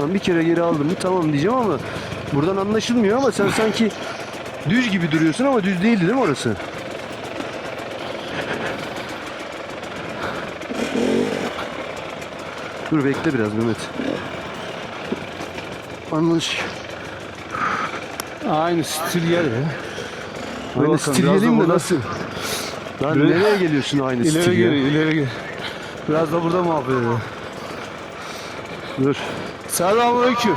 Tamam bir kere geri aldım mı tamam diyeceğim ama buradan anlaşılmıyor ama sen sanki düz gibi duruyorsun ama düz değildi değil mi orası? Dur bekle biraz Mehmet. Anlaş. Aynı stil yer ya. Aynı stil geleyim de nasıl? Lan Böyle- nereye geliyorsun aynı İleri stil ya? geri, ileri geri. Biraz da burada muhabbet edelim. Dur. Selamünaleyküm.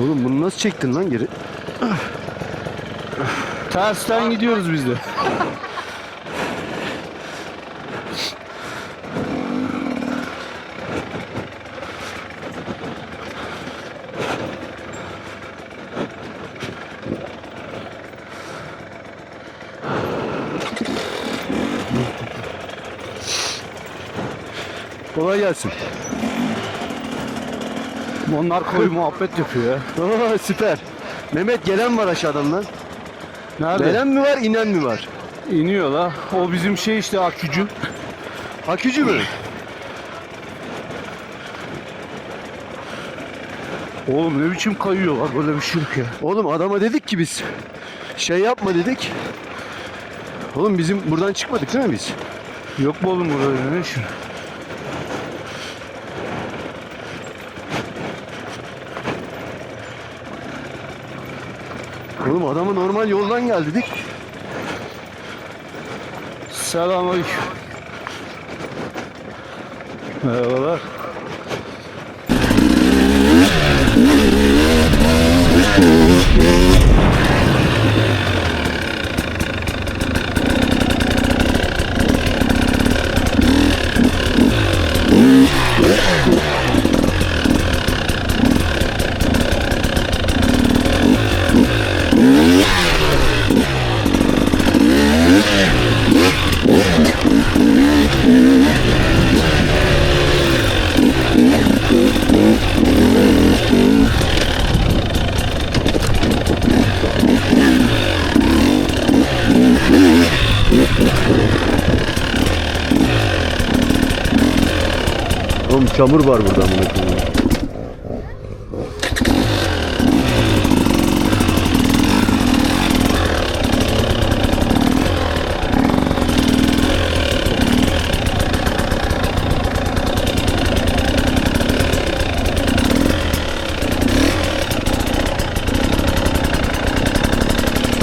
Oğlum bunu nasıl çektin lan geri? Tersten gidiyoruz biz de. Kolay gelsin. Onlar koyu muhabbet yapıyor ya. Aa, süper. Mehmet gelen var aşağıdan lan. Nerede? Gelen mi var, inen mi var? İniyor la. O bizim şey işte akücü. Akücü mü? Oğlum ne biçim kayıyorlar böyle bir şey yok ya. Oğlum adama dedik ki biz şey yapma dedik. Oğlum bizim buradan çıkmadık değil mi biz? Yok mu oğlum burada ne işin? Oğlum adama normal yoldan gel dedik. Selamünaleyküm. Merhabalar. Oğlum çamur var burada amına.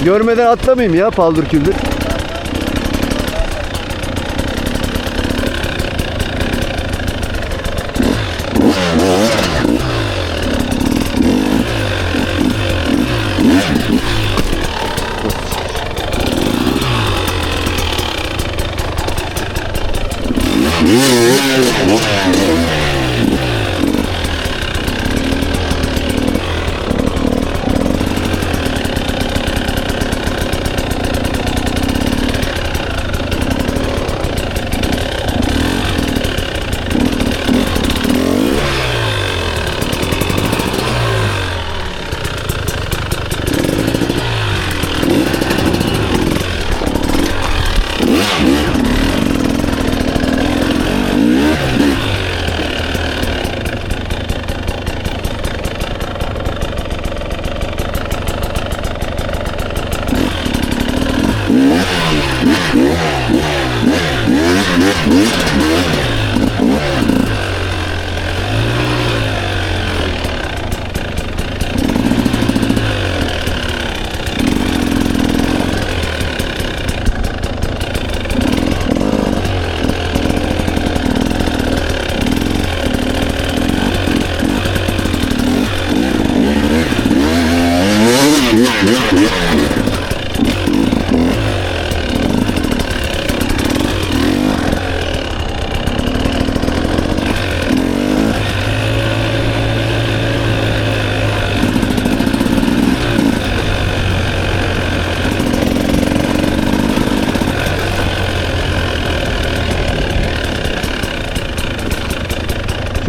Görmeden atlamayayım ya paldır küldür.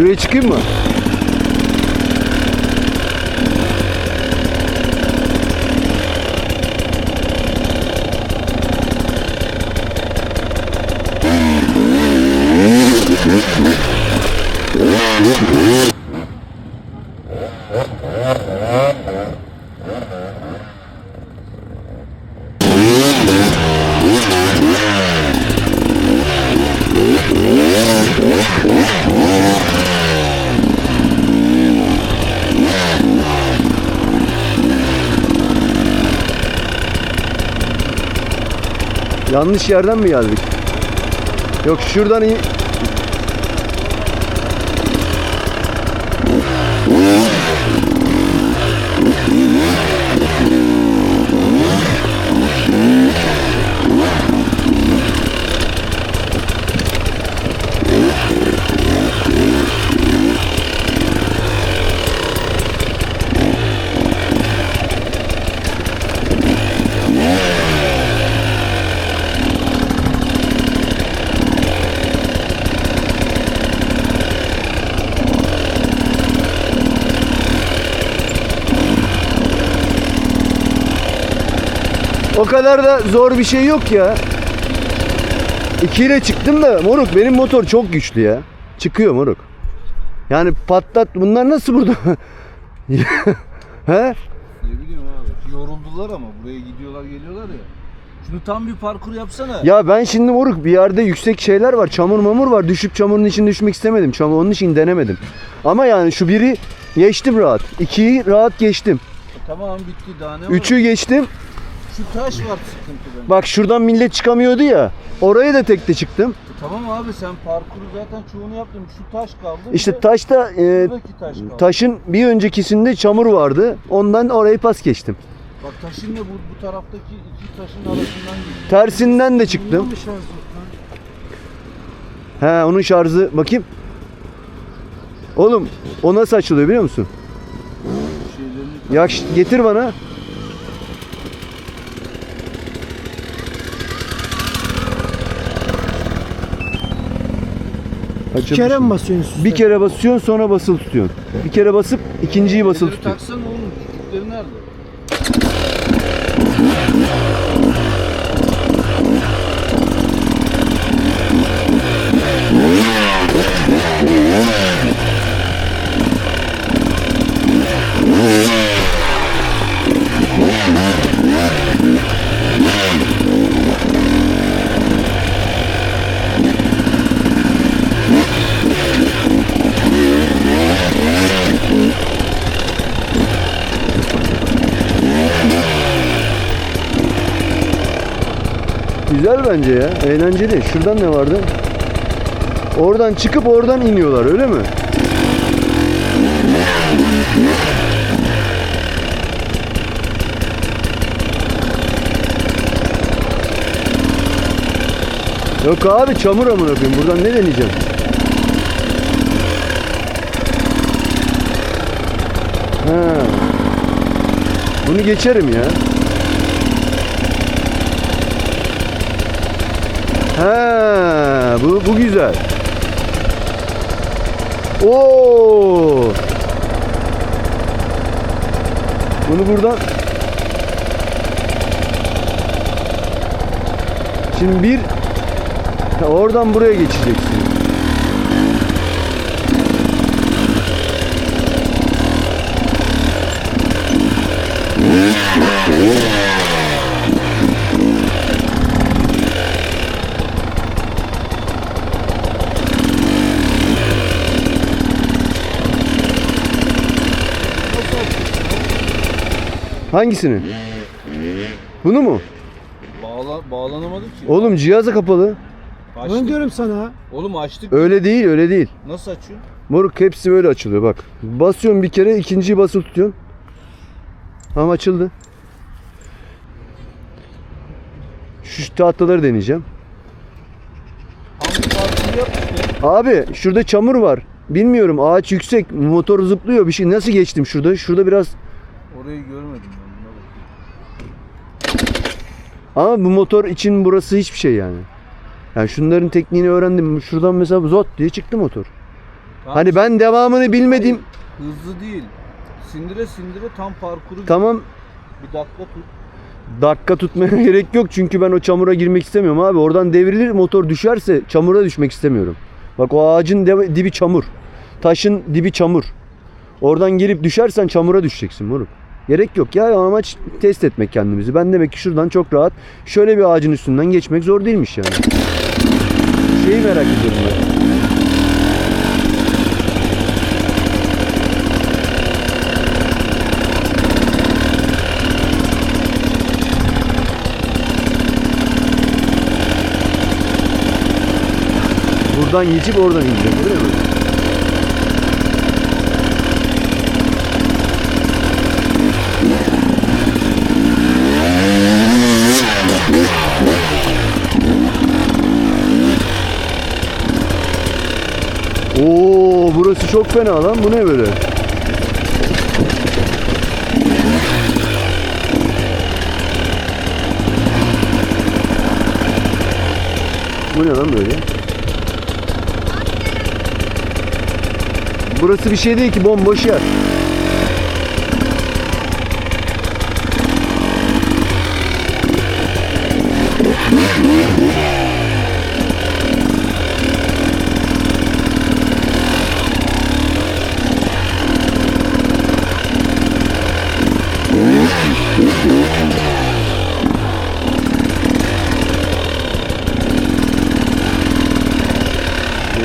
Şuraya çıkayım mı? Yanlış yerden mi geldik? Yok şuradan kadar da zor bir şey yok ya. İkiyle çıktım da moruk benim motor çok güçlü ya. Çıkıyor moruk. Yani patlat bunlar nasıl burada? He? Ne bileyim abi. Yoruldular ama buraya gidiyorlar geliyorlar ya. Şunu tam bir parkur yapsana. Ya ben şimdi moruk bir yerde yüksek şeyler var. Çamur mamur var. Düşüp çamurun içine düşmek istemedim. Çamur onun için denemedim. Ama yani şu biri geçtim rahat. İkiyi rahat geçtim. Tamam bitti daha ne var? Üçü geçtim. Şu taş var sıkıntı. Bak şuradan millet çıkamıyordu ya. Oraya da tekte çıktım. Tamam abi sen parkuru zaten çoğunu yaptın. Şu taş kaldı. İşte de taşta e, taş kaldı. taşın bir öncekisinde çamur vardı. Ondan orayı pas geçtim. Bak taşın da bu, bu taraftaki iki taşın arasından gidiyor. Tersinden de çıktım. He onun şarjı bakayım. Oğlum o nasıl açılıyor biliyor musun? Şeylerini Ya ş- getir bana. Bir kere mi basıyorsun? Bir kere basıyorsun sonra basılı tutuyorsun. Bir kere basıp ikinciyi basılı Şeyleri tutuyorsun. taksana oğlum. Küçükleri nerede? Güzel bence ya. Eğlenceli. Şuradan ne vardı? Oradan çıkıp oradan iniyorlar öyle mi? Yok abi çamur amına koyayım. Buradan ne deneyeceğim? Ha. Bunu geçerim ya. Ha, bu bu güzel. Oo. Bunu buradan Şimdi bir oradan buraya geçeceksin. Hangisini? Bunu mu? Bağla, bağlanamadı ki. Oğlum cihazı kapalı. Açtık. Onu diyorum sana. Oğlum açtık. Öyle değil, öyle değil. Nasıl açıyor? Moruk hepsi böyle açılıyor bak. Basıyorsun bir kere, ikinciyi basılı tutuyorsun. Tamam açıldı. Şu tahtaları deneyeceğim. Abi şurada çamur var. Bilmiyorum ağaç yüksek, motor zıplıyor bir şey. Nasıl geçtim şurada? Şurada biraz Orayı görmedim ben. Buna bakayım. ama bu motor için burası hiçbir şey yani. Yani şunların tekniğini öğrendim. Şuradan mesela zot diye çıktı motor. Tamam, Hani ben devamını bilmedim. Hızlı değil. Sindire sindire tam parkuru Tamam bir dakika tut. dakika tutmaya gerek yok çünkü ben o çamura girmek istemiyorum abi. Oradan devrilir motor düşerse çamura düşmek istemiyorum. Bak o ağacın dibi çamur. Taşın dibi çamur. Oradan gelip düşersen çamura düşeceksin moruk. Gerek yok ya amaç test etmek kendimizi. Ben demek ki şuradan çok rahat şöyle bir ağacın üstünden geçmek zor değilmiş yani. Şeyi merak ediyorum ben. Buradan geçip oradan ineceğim değil mi? Oo burası çok fena lan. Bu ne böyle? Bu ne lan böyle? Burası bir şey değil ki bomboş yer.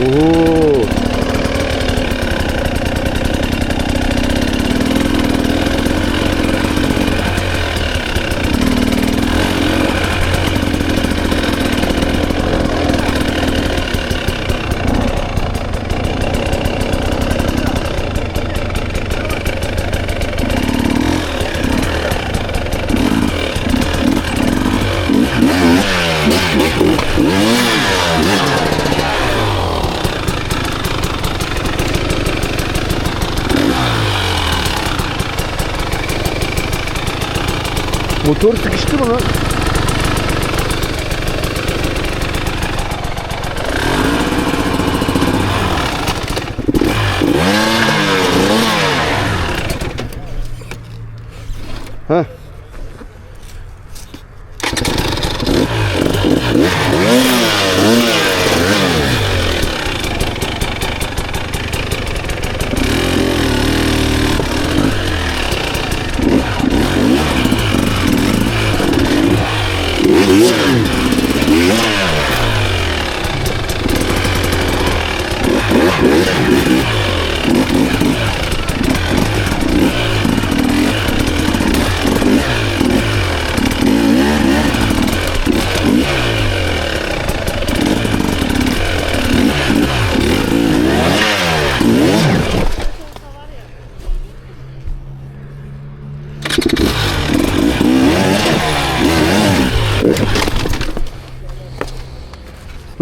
Oo. Motor sıkıştı mı lan?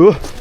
Uh.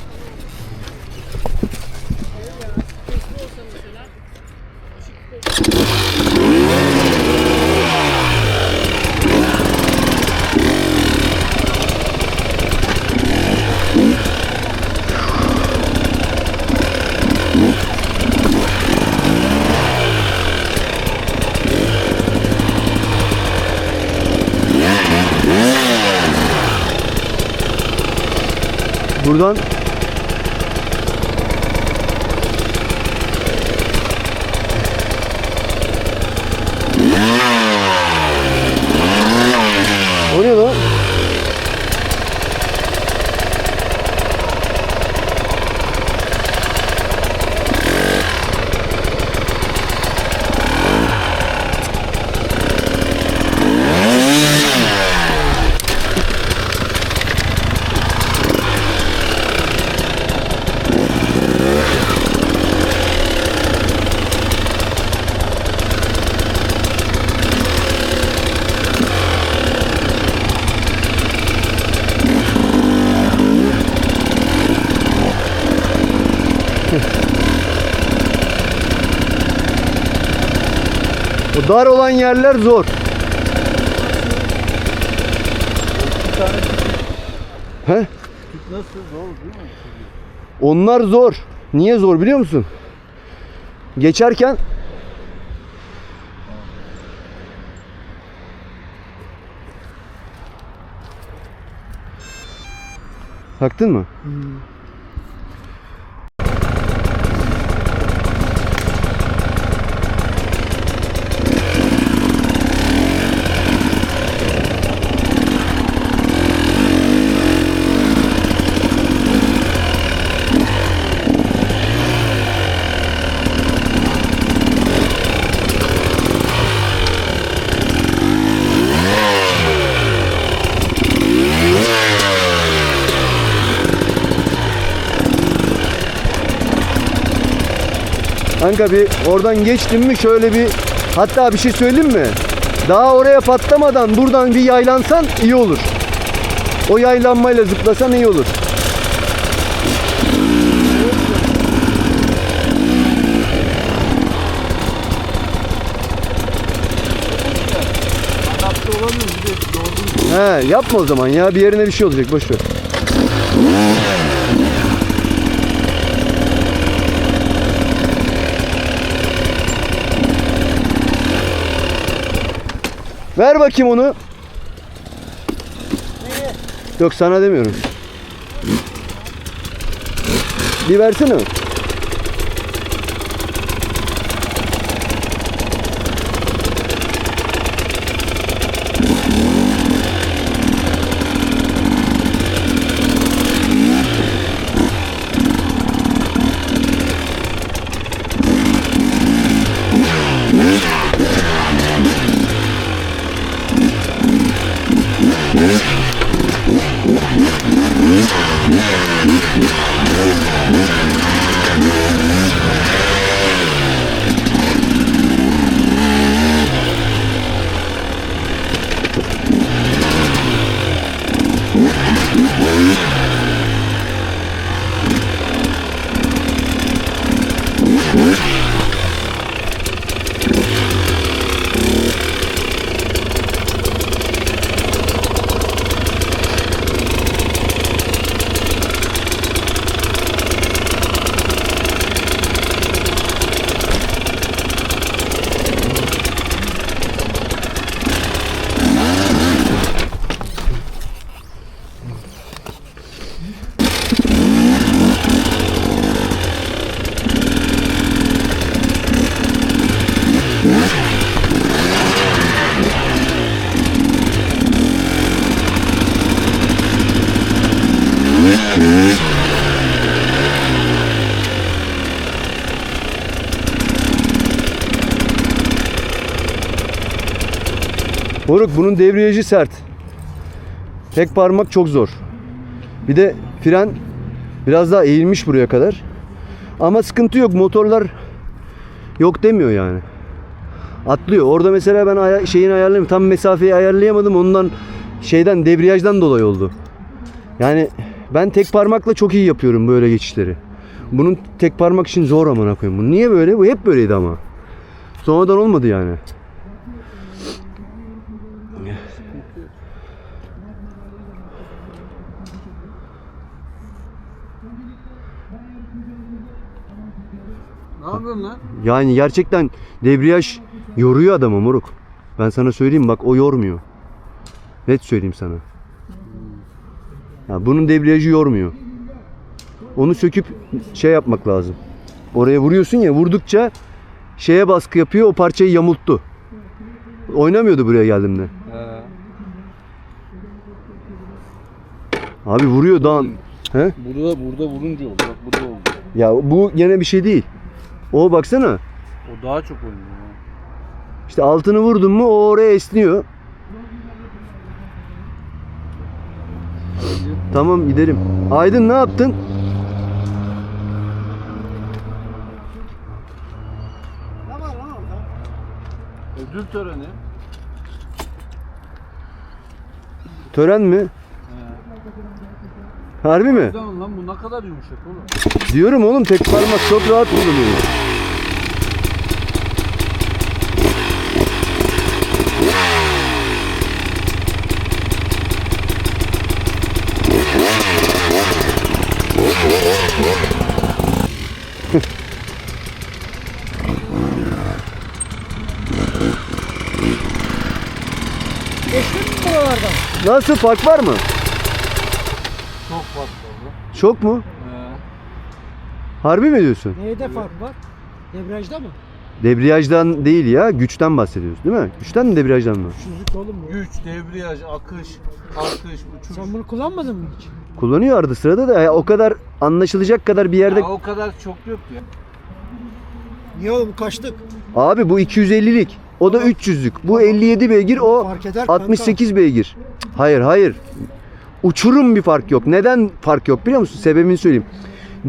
O dar olan yerler zor. He? Nasıl zor değil mi? Onlar zor. Niye zor biliyor musun? Geçerken Taktın mı? Kanka bir oradan geçtin mi şöyle bir hatta bir şey söyleyeyim mi? Daha oraya patlamadan buradan bir yaylansan iyi olur. O yaylanmayla zıplasan iyi olur. He yapma o zaman ya bir yerine bir şey olacak boş ver. Ver bakayım onu. Yok sana demiyorum. Bir versene. Yeah. Moruk bunun debriyajı sert. Tek parmak çok zor. Bir de fren biraz daha eğilmiş buraya kadar. Ama sıkıntı yok. Motorlar yok demiyor yani. Atlıyor. Orada mesela ben aya- şeyini ayarlayayım. Tam mesafeyi ayarlayamadım. Ondan şeyden debriyajdan dolayı oldu. Yani ben tek parmakla çok iyi yapıyorum böyle geçişleri. Bunun tek parmak için zor amına koyayım. Bu niye böyle? Bu hep böyleydi ama. Sonradan olmadı yani. Ne yapıyorsun lan? Yani gerçekten debriyaj yoruyor adamı moruk. Ben sana söyleyeyim bak o yormuyor. Net söyleyeyim sana. Ya bunun debriyajı yormuyor. Onu söküp şey yapmak lazım. Oraya vuruyorsun ya vurdukça şeye baskı yapıyor o parçayı yamulttu. Oynamıyordu buraya geldiğimde. He. Abi vuruyor dağın. He? Burada burada vurunca oldu. Bak burada oldu. Ya bu gene bir şey değil. O baksana. O daha çok oynuyor. İşte altını vurdun mu o oraya esniyor. Tamam gidelim. Aydın ne yaptın? Ne var lan orada? Ödül töreni. Tören mi? Harbi mi? O zaman lan bu ne kadar yumuşak oğlum. Diyorum oğlum tek parmak çok rahat kullanıyor. Geçtin mi buralardan? Nasıl fark var mı? Çok mu? He. Harbi mi diyorsun? Neyde fark var? Debriyajda mı? Debriyajdan değil ya güçten bahsediyoruz değil mi? Güçten mi debriyajdan mı? Şuzluk oğlum bu. Güç, debriyaj, akış, kalkış, uçuş. Sen bunu kullanmadın mı hiç? Kullanıyor arada sırada da ya o kadar anlaşılacak kadar bir yerde Ya o kadar çok yok ya. Niye oğlum kaçtık? Abi bu 250'lik. O da 300'lük. Bu 57 beygir, o Fark eder kanka. 68 beygir. Hayır, hayır. Uçurum bir fark yok. Neden fark yok biliyor musun? Sebebini söyleyeyim.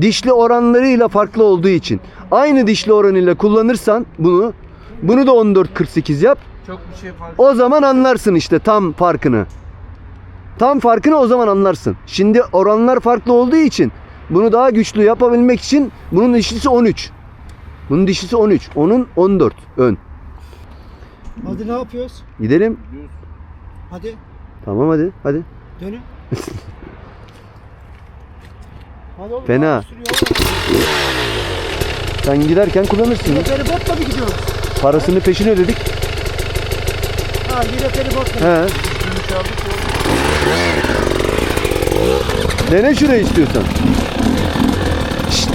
Dişli oranlarıyla farklı olduğu için. Aynı dişli oranıyla kullanırsan bunu bunu da 14.48 yap. Çok bir şey fark O zaman anlarsın işte tam farkını. Tam farkını o zaman anlarsın. Şimdi oranlar farklı olduğu için bunu daha güçlü yapabilmek için bunun dişlisi 13. Bunun dişlisi 13. Onun 14 ön. Hadi ne yapıyoruz? Gidelim. Hadi Tamam hadi. Hadi. dönün. Hadi oğlum. Fena. Sen giderken kullanırsın. Yine feribotla mı gidiyoruz? Parasını peşin ödedik. Ha yine feribotla. He. Dene şurayı istiyorsan. Şşt.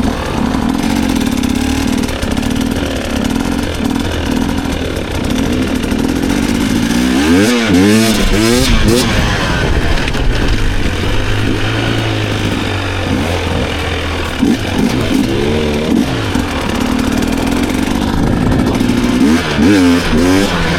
Mm-hmm.